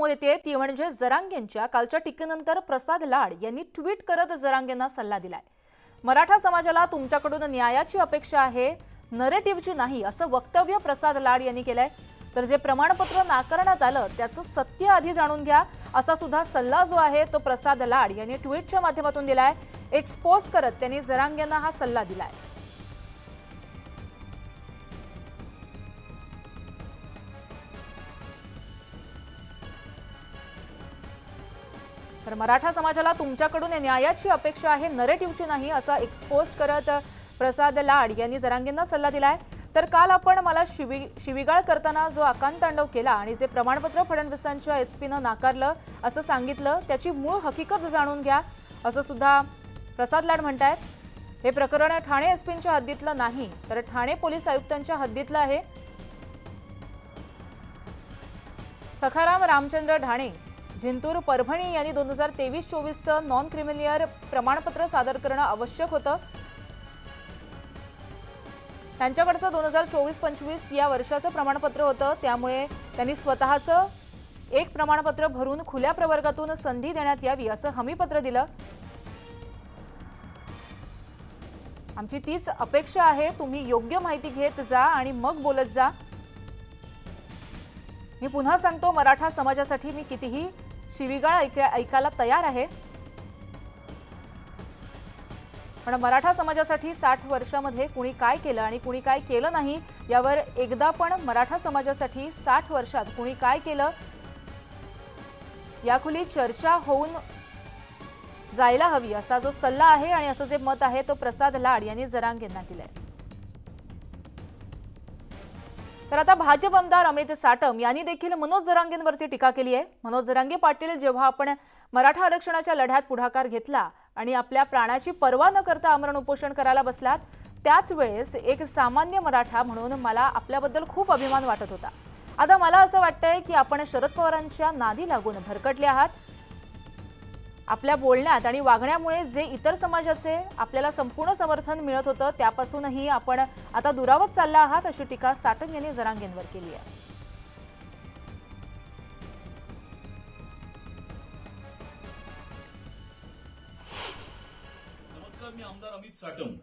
समोर येते ती म्हणजे जरांगेंच्या कालच्या टीकेनंतर प्रसाद लाड यांनी ट्विट करत जरांगेंना सल्ला दिलाय. मराठा समाजाला तुमच्याकडून न्यायाची अपेक्षा आहे नरेटिव्हची नाही असं वक्तव्य प्रसाद लाड यांनी केलंय. तर जे प्रमाणपत्र नाकारण्यात आलं त्याचं सत्य आधी जाणून घ्या असा सुद्धा सल्ला जो आहे तो प्रसाद लाड यांनी ट्विटच्या माध्यमातून दिलाय. एक्सपोज करत त्यांनी जरांगेंना हा सल्ला दिलाय. तर मराठा समाजाला तुमच्याकडून न्यायाची अपेक्षा आहे नरेटिव्हची नाही असं एक्सपोज करत प्रसाद लाड यांनी जरांगेंना सल्ला दिलाय. तर काल आपण मला शिवी शिवीगाळ करताना जो आकांतांडव केला आणि जे प्रमाणपत्र फडणवीसांच्या एस पीनं नाकारलं असं सांगितलं त्याची मूळ हकीकत जाणून घ्या असं सुद्धा प्रसाद लाड म्हणतायत. हे प्रकरण ठाणे एस पींच्या हद्दीतलं नाही तर ठाणे पोलीस आयुक्तांच्या हद्दीतलं आहे. सखाराम रामचंद्र ढाणे जिंतूर परभणी यांनी दोन हजार तेवीस चोवीसचं नॉन क्रिमिलियर प्रमाणपत्र सादर करणं आवश्यक होतं. त्यांच्याकडचं दोन हजार चोवीस पंचवीस या वर्षाचं प्रमाणपत्र होतं. त्यामुळे त्यांनी स्वतःचं एक प्रमाणपत्र भरून खुल्या प्रवर्गातून संधी देण्यात यावी असं हमीपत्र दिलं. आमची तीच अपेक्षा आहे. तुम्ही योग्य माहिती घेत जा आणि मग बोलत जा. मी पुन्हा सांगतो मराठा समाजासाठी मी कितीही शिवीगाळ ऐका ऐकायला तयार आहे. पण मराठा समाजासाठी साठ वर्षामध्ये कुणी काय केलं आणि कुणी काय केलं नाही यावर एकदा पण मराठा समाजासाठी साठ वर्षात कुणी काय केलं याखुली चर्चा होऊन जायला हवी असा जो सल्ला आहे आणि असं जे मत आहे तो प्रसाद लाड यांनी जरांगेंना दिलाय. तर आता भाजप आमदार अमित साटम यांनी देखील मनोज जरांगेंवरती टीका केली आहे. मनोज जरांगे पाटील जेव्हा आपण मराठा आरक्षणाच्या लढ्यात पुढाकार घेतला आणि आपल्या प्राणाची पर्वा न करता आमरण उपोषण करायला बसलात त्याच वेळेस एक सामान्य मराठा म्हणून मला आपल्याबद्दल खूप अभिमान वाटत होता. आता मला असं वाटतंय की आपण शरद पवारांच्या नादी लागून भरकटले आहात. आपल्या बोलण्यात आणि वागण्यामुळे जे इतर समाजाचे आपल्याला संपूर्ण समर्थन मिळत होतं त्यापासूनही आपण आता दुरावत चालला आहात अशी टीका साटम यांनी जरांगेंवर केली आहे. नमस्कार मी आमदार अमित साटम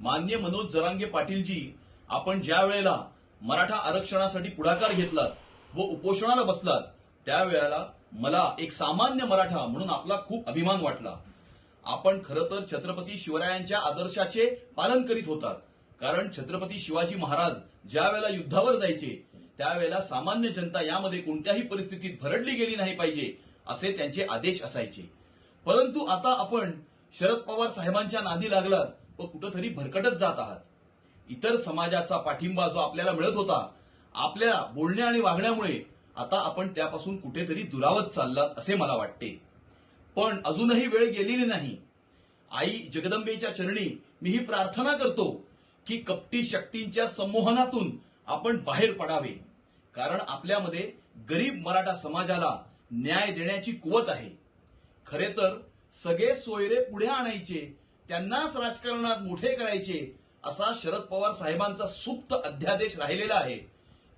मान्य मनोज जरांगे पाटीलजी आपण ज्या वेळेला मराठा आरक्षणासाठी पुढाकार घेतलात व उपोषणाला बसलात त्यावेळेला मला एक सामान्य मराठा म्हणून आपला खूप अभिमान वाटला. आपण खरं तर छत्रपती शिवरायांच्या आदर्शाचे पालन करीत होतात. कारण छत्रपती शिवाजी महाराज ज्या वेळेला युद्धावर जायचे त्यावेळेला सामान्य जनता यामध्ये कोणत्याही परिस्थितीत भरडली गेली नाही पाहिजे असे त्यांचे आदेश असायचे. परंतु आता आपण शरद पवार साहेबांच्या नादी लागलात व कुठंतरी भरकटत जात आहात. इतर समाजाचा पाठिंबा जो आपल्याला मिळत होता आपल्या बोलण्या आणि वागण्यामुळे आता आपण त्यापासून कुठेतरी दुरावत चाललात असे मला वाटते. पण अजूनही वेळ गेलेली नाही. आई जगदंबेच्या चरणी मी ही प्रार्थना करतो की कपटी शक्तींच्या संमोहनातून आपण बाहेर पडावे. कारण आपल्यामध्ये गरीब मराठा समाजाला न्याय देण्याची कुवत आहे. खरे तर सगळे सोयरे पुढे आणायचे त्यांनाच राजकारणात मोठे करायचे असा शरद पवार साहेबांचा सुप्त अध्यादेश राहिलेला आहे.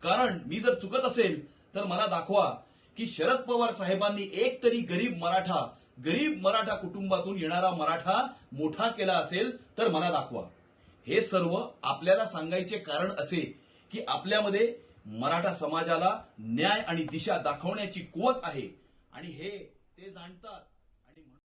कारण मी जर चुकत असेल तर मला दाखवा की शरद पवार साहेबांनी एक तरी गरीब मराठा गरीब मराठा कुटुंबातून येणारा मराठा मोठा केला असेल तर मला दाखवा. हे सर्व आपल्याला सांगायचे कारण असे की आपल्यामध्ये मराठा समाजाला न्याय आणि दिशा दाखवण्याची कुवत आहे. आणि हे ते जाणतात.